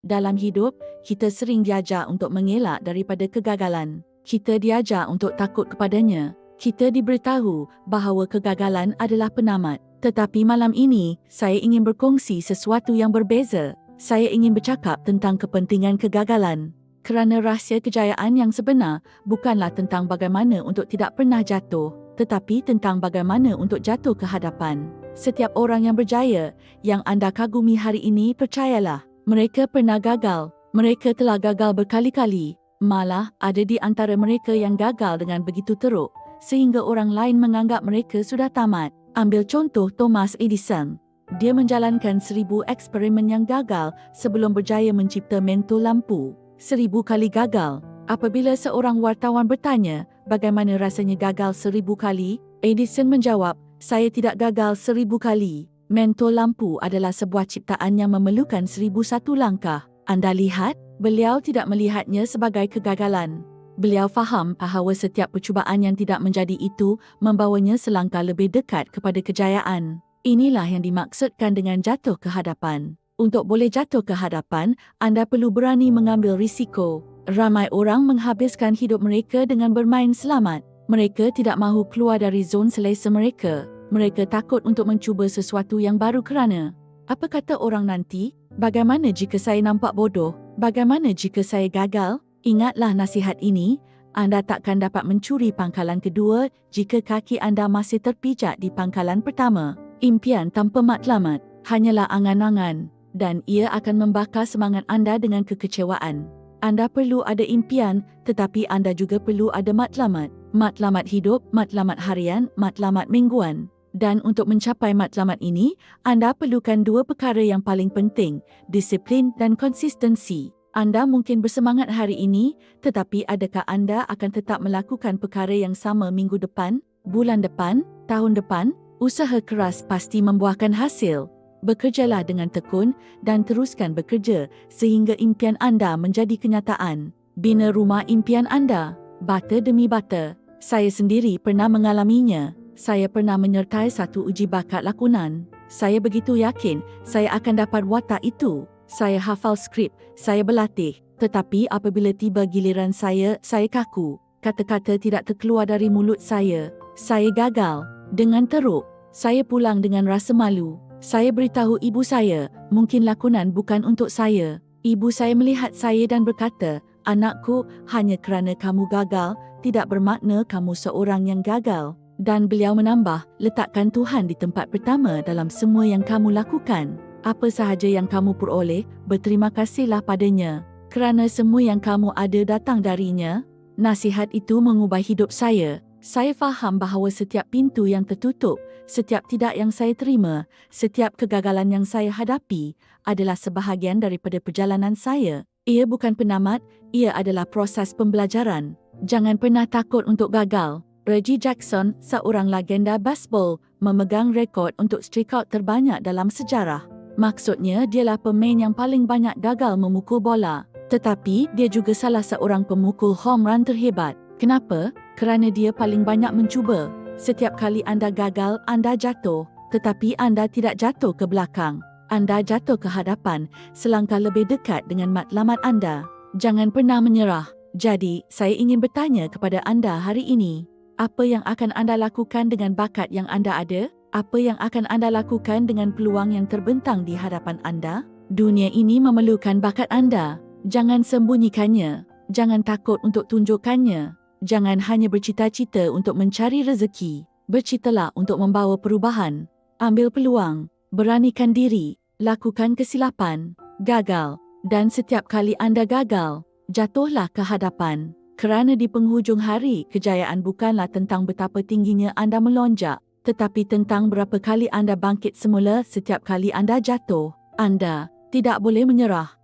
Dalam hidup, kita sering diajar untuk mengelak daripada kegagalan. Kita diajar untuk takut kepadanya. Kita diberitahu bahawa kegagalan adalah penamat. Tetapi malam ini, saya ingin berkongsi sesuatu yang berbeza. Saya ingin bercakap tentang kepentingan kegagalan. Kerana rahsia kejayaan yang sebenar bukanlah tentang bagaimana untuk tidak pernah jatuh, tetapi tentang bagaimana untuk jatuh ke hadapan. Setiap orang yang berjaya yang anda kagumi hari ini percayalah, mereka pernah gagal. Mereka telah gagal berkali-kali. Malah ada di antara mereka yang gagal dengan begitu teruk sehingga orang lain menganggap mereka sudah tamat. Ambil contoh Thomas Edison. Dia menjalankan seribu eksperimen yang gagal sebelum berjaya mencipta mentol lampu. Seribu kali gagal. Apabila seorang wartawan bertanya bagaimana rasanya gagal seribu kali, Edison menjawab, saya tidak gagal seribu kali. Mentol lampu adalah sebuah ciptaan yang memerlukan seribu satu langkah. Anda lihat, beliau tidak melihatnya sebagai kegagalan. Beliau faham bahawa setiap percubaan yang tidak menjadi itu membawanya selangkah lebih dekat kepada kejayaan. Inilah yang dimaksudkan dengan jatuh ke hadapan. Untuk boleh jatuh ke hadapan, anda perlu berani mengambil risiko. Ramai orang menghabiskan hidup mereka dengan bermain selamat. Mereka tidak mahu keluar dari zon selesa mereka. Mereka takut untuk mencuba sesuatu yang baru kerana apa kata orang nanti? Bagaimana jika saya nampak bodoh? Bagaimana jika saya gagal? Ingatlah nasihat ini, anda takkan dapat mencuri pangkalan kedua jika kaki anda masih terpijak di pangkalan pertama. Impian tanpa matlamat hanyalah angan-angan dan ia akan membakar semangat anda dengan kekecewaan. Anda perlu ada impian tetapi anda juga perlu ada matlamat. Matlamat hidup, matlamat harian, matlamat mingguan. Dan untuk mencapai matlamat ini, anda perlukan dua perkara yang paling penting, disiplin dan konsistensi. Anda mungkin bersemangat hari ini, tetapi adakah anda akan tetap melakukan perkara yang sama minggu depan, bulan depan, tahun depan? Usaha keras pasti membuahkan hasil. Bekerjalah dengan tekun dan teruskan bekerja sehingga impian anda menjadi kenyataan. Bina rumah impian anda, bata demi bata. Saya sendiri pernah mengalaminya. Saya pernah menyertai satu uji bakat lakonan. Saya begitu yakin saya akan dapat watak itu. Saya hafal skrip, saya berlatih. Tetapi apabila tiba giliran saya, saya kaku. Kata-kata tidak terkeluar dari mulut saya. Saya gagal. Dengan teruk, saya pulang dengan rasa malu. Saya beritahu ibu saya, mungkin lakonan bukan untuk saya. Ibu saya melihat saya dan berkata, anakku, hanya kerana kamu gagal, tidak bermakna kamu seorang yang gagal. Dan beliau menambah, letakkan Tuhan di tempat pertama dalam semua yang kamu lakukan apa sahaja yang kamu peroleh, berterima kasihlah padanya. Kerana semua yang kamu ada datang darinya, nasihat itu mengubah hidup saya. Saya faham bahawa setiap pintu yang tertutup, setiap tidak yang saya terima, setiap kegagalan yang saya hadapi adalah sebahagian daripada perjalanan saya. Ia bukan penamat, ia adalah proses pembelajaran. Jangan pernah takut untuk gagal. Reggie Jackson, seorang legenda baseball, memegang rekod untuk strikeout terbanyak dalam sejarah. Maksudnya dialah pemain yang paling banyak gagal memukul bola. Tetapi dia juga salah seorang pemukul home run terhebat. Kenapa? Kerana dia paling banyak mencuba. Setiap kali anda gagal, anda jatuh. Tetapi anda tidak jatuh ke belakang. Anda jatuh ke hadapan selangkah lebih dekat dengan matlamat anda. Jangan pernah menyerah. Jadi, saya ingin bertanya kepada anda hari ini. Apa yang akan anda lakukan dengan bakat yang anda ada? Apa yang akan anda lakukan dengan peluang yang terbentang di hadapan anda? Dunia ini memerlukan bakat anda. Jangan sembunyikannya. Jangan takut untuk tunjukkannya. Jangan hanya bercita-cita untuk mencari rezeki. Bercitalah untuk membawa perubahan. Ambil peluang. Beranikan diri. Lakukan kesilapan. Gagal. Dan setiap kali anda gagal, jatuhlah ke hadapan. Kerana di penghujung hari, kejayaan bukanlah tentang betapa tingginya anda melonjak, tetapi tentang berapa kali anda bangkit semula setiap kali anda jatuh. Anda tidak boleh menyerah.